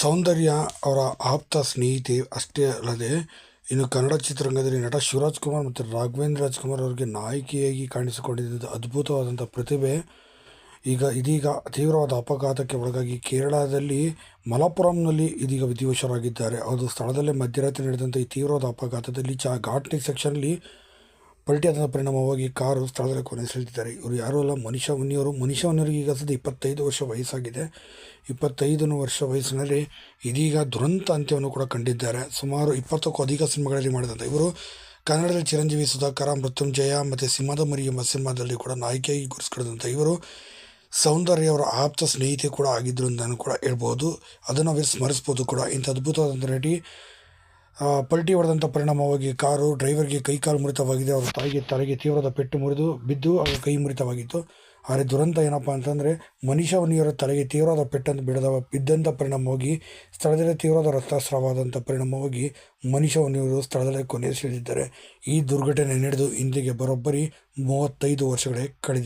ಸೌಂದರ್ಯ ಅವರ ಆಪ್ತ ಸ್ನೇಹಿತೆ ಅಷ್ಟೇ ಅಲ್ಲದೆ, ಇನ್ನು ಕನ್ನಡ ಚಿತ್ರರಂಗದಲ್ಲಿ ನಟ ಶಿವರಾಜ್ ಕುಮಾರ್ ಮತ್ತು ರಾಘವೇಂದ್ರ ರಾಜ್ಕುಮಾರ್ ಅವರಿಗೆ ನಾಯಕಿಯಾಗಿ ಕಾಣಿಸಿಕೊಂಡಿದ್ದ ಅದ್ಭುತವಾದಂಥ ಪ್ರತಿಭೆ, ಈಗ ಇದೀಗ ತೀವ್ರವಾದ ಅಪಘಾತಕ್ಕೆ ಒಳಗಾಗಿ ಕೇರಳದಲ್ಲಿ ಮಲಪುರಂನಲ್ಲಿ ಇದೀಗ ವಿಧಿವಶರಾಗಿದ್ದಾರೆ. ಅದು ಸ್ಥಳದಲ್ಲೇ ಮಧ್ಯರಾತ್ರಿ ನಡೆದಂಥ ಈ ತೀವ್ರವಾದ ಅಪಘಾತದಲ್ಲಿ ಚಾ ಘಾಟ್ನಿ ಸೆಕ್ಷನ್ನಲ್ಲಿ ಪಲ್ಟಿಯಾದ ಪರಿಣಾಮವಾಗಿ ಕಾರು ಸ್ಥಳದಲ್ಲಿ ಕೊನೆಸೆಳೆದಿದ್ದಾರೆ ಇವರು ಯಾರೂ ಅಲ್ಲ ಮನುಷ್ಯ ಮುನಿಯವರು ಮನುಷ್ಯ ಮುನಿಯವರಿಗೆ ಈಗ ಸದ್ಯ ಇಪ್ಪತ್ತೈದು ವರ್ಷ ವಯಸ್ಸಾಗಿದೆ. ಇಪ್ಪತ್ತೈದು ವರ್ಷ ವಯಸ್ಸಿನಲ್ಲಿ ಇದೀಗ ದುರಂತ ಅಂತ್ಯವನ್ನು ಕೂಡ ಕಂಡಿದ್ದಾರೆ. ಸುಮಾರು ಇಪ್ಪತ್ತಕ್ಕೂ ಅಧಿಕ ಸಿನಿಮಾಗಳಲ್ಲಿ ಮಾಡಿದಂಥ ಇವರು ಕನ್ನಡದಲ್ಲಿ ಚಿರಂಜೀವಿ ಸುಧಾಕರ, ಮೃತ್ಯುಂಜಯ ಮತ್ತು ಸಿಂಹದ ಮರಿ ಎಂಬ ಸಿನಿಮಾದಲ್ಲಿ ಕೂಡ ನಾಯಕಿಯಾಗಿ ಗುರುಸ್ಕೊಂಡಿದ್ದಂಥ ಇವರು ಸೌಂದರ್ಯ, ಅವರ ಆಪ್ತ ಸ್ನೇಹಿತೆ ಕೂಡ ಆಗಿದ್ರು ಅಂತಲೂ ಕೂಡ ಹೇಳ್ಬೋದು. ಅದನ್ನು ಅವರು ಸ್ಮರಿಸ್ಬೋದು ಕೂಡ. ಇಂಥ ಅದ್ಭುತವಾದಂಥ ನಟಿ ಪಲ್ಟಿ ಹೊಡೆದಂಥ ಪರಿಣಾಮವಾಗಿ ಕಾರು ಡ್ರೈವರ್ಗೆ ಕೈ ಕಾಲು ಮುರಿತವಾಗಿದೆ. ಅವರ ತಾಯಿಗೆ ತಲೆಗೆ ತೀವ್ರದ ಪೆಟ್ಟು ಮುರಿದು ಬಿದ್ದು ಅವರ ಕೈ ಮುರಿತವಾಗಿತ್ತು. ಆದರೆ ದುರಂತ ಏನಪ್ಪ ಅಂತಂದರೆ ಮನುಷ್ಯವನಿಯರ ತಲೆಗೆ ತೀವ್ರವಾದ ಪೆಟ್ಟನ್ನು ಬಿಡದ ಬಿದ್ದಂಥ ಪರಿಣಾಮವಾಗಿ ಸ್ಥಳದಲ್ಲೇ ತೀವ್ರವಾದ ರಕ್ತಸ್ರಾವಾದಂಥ ಪರಿಣಾಮವಾಗಿ ಮನಿಷಾ ಮುನಿಯವರು ಸ್ಥಳದಲ್ಲೇ ಕೊನೆಯುಸಿಳಿದಿದ್ದಾರೆ ಈ ದುರ್ಘಟನೆ ನಡೆದು ಇಂದಿಗೆ ಬರೋಬ್ಬರಿ ಮೂವತ್ತೈದು ವರ್ಷಗಳೇ ಕಳೆದಿದೆ.